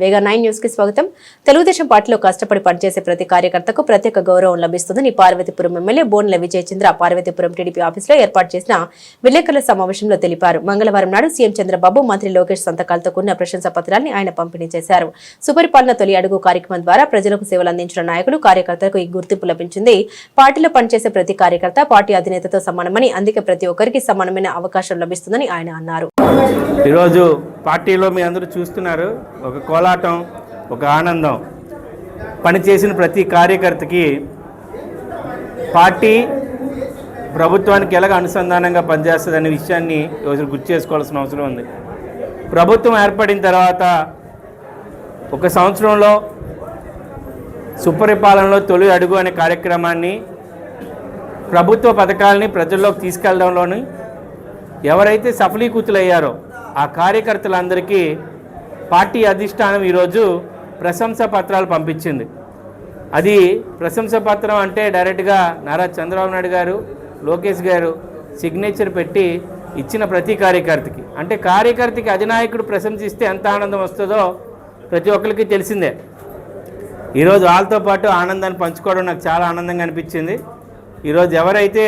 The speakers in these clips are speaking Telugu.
వేగా నైన్ న్యూస్కి స్వాగతం. తెలుగుదేశం పార్టీలో కష్టపడి పనిచేసే ప్రతి కార్యకర్తకు ప్రత్యేక గౌరవం లభిస్తుందని పార్వతీపురం ఎమ్మెల్యే బోన్ల విజయచంద్ర పార్వతీపురం టీడీపీ ఆఫీసులో ఏర్పాటు చేసిన విలేకరుల సమావేశంలో తెలిపారు. మంగళవారం నాడు సీఎం చంద్రబాబు మంత్రి లోకేష్ సంతకాలతో కూడిన ప్రశంసా పత్రాన్ని ఆయన పంపిణీ చేశారు. సుపరిపాలన తొలి అడుగు కార్యక్రమం ద్వారా ప్రజలకు సేవలు అందించిన నాయకులు కార్యకర్తలకు ఈ గుర్తింపు లభించింది. పార్టీలో పనిచేసే ప్రతి కార్యకర్త పార్టీ అధినేతతో సమానమని అందుకే ప్రతి ఒక్కరికి సమానమైన అవకాశం లభిస్తుందని ఆయన అన్నారు. ఈరోజు పార్టీలో మీ అందరూ చూస్తున్నారు. ఒక కోలాటం ఒక ఆనందం. పనిచేసిన ప్రతి కార్యకర్తకి పార్టీ ప్రభుత్వానికి ఎలాగ అనుసంధానంగా పనిచేస్తుందనే విషయాన్ని ఈరోజు గుర్తు చేసుకోవాల్సిన అవసరం ఉంది. ప్రభుత్వం ఏర్పడిన తర్వాత ఒక సంవత్సరంలో సుపరిపాలనలో తొలి అడుగు అనే కార్యక్రమాన్ని ప్రభుత్వ పథకాలని ప్రజల్లోకి తీసుకెళ్ళడంలోని ఎవరైతే సఫలీకృతులయ్యారో ఆ కార్యకర్తలందరికీ పార్టీ అధిష్టానం ఈరోజు ప్రశంస పత్రాలు పంపించింది. అది ప్రశంస పత్రం అంటే డైరెక్ట్గా నారా చంద్రబాబు నాయుడు గారు లోకేష్ గారు సిగ్నేచర్ పెట్టి ఇచ్చిన ప్రతి కార్యకర్తకి. అంటే కార్యకర్తకి అధినాయకుడు ప్రశంసిస్తే ఎంత ఆనందం వస్తుందో ప్రతి ఒక్కరికి తెలిసిందే. ఈరోజు వాళ్ళతో పాటు ఆనందాన్ని పంచుకోవడం నాకు చాలా ఆనందంగా అనిపించింది. ఈరోజు ఎవరైతే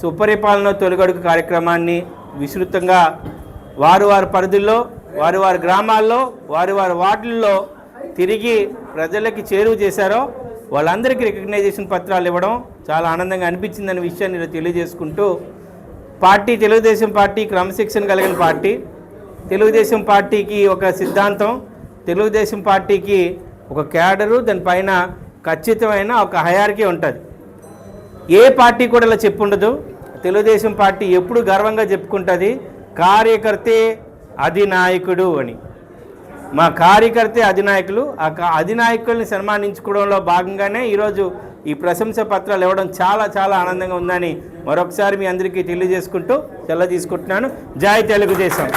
సుపరిపాలన తొలిగడుగు కార్యక్రమాన్ని విస్తృతంగా వారు వారి పరిధుల్లో వారి వారి గ్రామాల్లో వారి వారి వార్డుల్లో తిరిగి ప్రజలకి చేరువ చేశారో వాళ్ళందరికీ రికగ్నైజేషన్ పత్రాలు ఇవ్వడం చాలా ఆనందంగా అనిపించిందనే విషయాన్ని తెలియజేసుకుంటూ పార్టీ తెలుగుదేశం పార్టీ క్రమశిక్షణ కలిగిన పార్టీ తెలుగుదేశం పార్టీకి ఒక సిద్ధాంతం తెలుగుదేశం పార్టీకి ఒక క్యాడరు దానిపైన ఖచ్చితమైన ఒక హయారికీ ఉంటుంది. ఏ పార్టీ కూడా ఇలా చెప్పుండదు. తెలుగుదేశం పార్టీ ఎప్పుడు గర్వంగా చెప్పుకుంటుంది. కార్యకర్తే అధినాయకుడు అని. మా కార్యకర్తే అధినాయకులు ఆ కా- అధినాయకుల్ని సన్మానించుకోవడంలో భాగంగానే ఈరోజు ఈ ప్రశంస పత్రాలు ఇవ్వడం చాలా చాలా ఆనందంగా ఉందని మరొకసారి మీ అందరికీ తెలియజేసుకుంటూ తెల్ల తీసుకుంటున్నాను. జాయ్ తెలుగుదేశం.